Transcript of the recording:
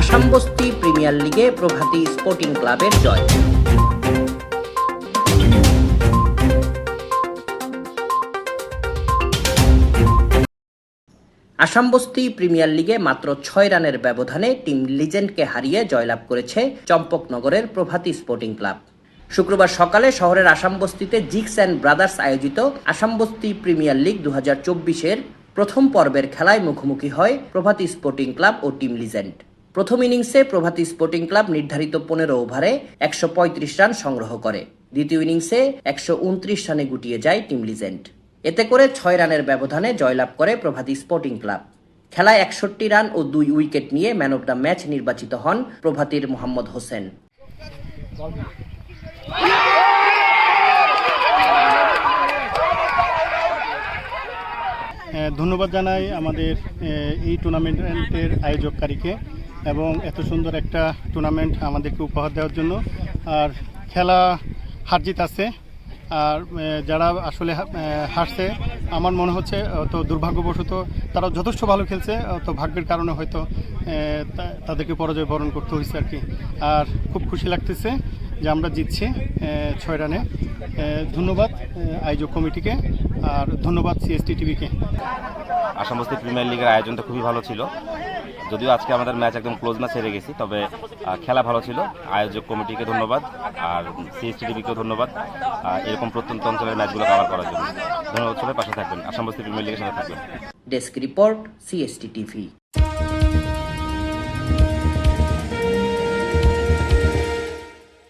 আসামবস্তি premier লিগে প্রভাতী sporting ক্লাবের জয়। আসামবস্তি premier লিগে মাত্র ছয় রানের ব্যবধানে টিম লিজেন্ডকে হারিয়ে জয়লাভ করেছে চম্পকনগরের প্রভাতী স্পোর্টিং ক্লাব। শুক্রবার সকালে শহরের আসামবস্তিতে জিক্স অ্যান্ড ব্রাদার্স আয়োজিত আসামবস্তি প্রিমিয়ার লিগ দু হাজার প্রথম পর্বের খেলায় মুখোমুখি হয় প্রভাতী স্পোর্টিং ক্লাব ও টিম লিজেন্ড। প্রথম ইনিংসে প্রভাতী স্পোর্টিং ক্লাব নির্ধারিত পনেরো ওভারে একশো পঁয়ত্রিশ রান সংগ্রহ করে। দ্বিতীয় ইনিংসে একশো উনত্রিশ রানে গুটিয়ে যায় টিম লিজেন্ড। এতে করে ছয় রানের ব্যবধানে জয়লাভ করে প্রভাতী স্পোর্টিং ক্লাব। খেলায় একষট্টি রান ও দুই উইকেট নিয়ে ম্যান অব দ্য ম্যাচ নির্বাচিত হন প্রভাতীর মোহাম্মদ হোসেন। ধন্যবাদ জানাই আমাদের এই টুর্নামেন্টের আয়োজককারীকে। এবং এত সুন্দর একটা টুর্নামেন্ট আমাদেরকে উপহার দেওয়ার জন্য। আর খেলা হারজিত আছে। আর যারা আসলে হারছে, আমার মনে হচ্ছে তো দুর্ভাগ্যবশত তারা যথেষ্ট ভালো খেলছে তো ভাগ্যের কারণে হয়তো তাদেরকে পরাজয় বরণ করতে হয়েছে আর কি। আর খুব খুশি লাগতেছে যে আমরা জিতছি ছয় রানে। ধন্যবাদ আয়োজক কমিটিকে, আর ধন্যবাদ সিএসটি টিভিকে আসামবস্তি প্রিমিয়ার লিগের আয়োজনটা খুবই ভালো ছিল। যদিও আজকে আমাদের ম্যাচ একদম ক্লোজ ম্যাচ হেরে গেছি, তবে খেলা ভালো ছিল। আয়োজক কমিটিকে ধন্যবাদ, আর সিএসটি টিভিকেও ধন্যবাদ এরকম প্রত্যন্ত অঞ্চলের ম্যাচগুলো কভার করার জন্য। ধন্যবাদ সবাই, পাশে থাকবেন। আসাম বস্তি প্রিমিয়ার লিগের সাথে থাকবেন। Desk report, CST TV.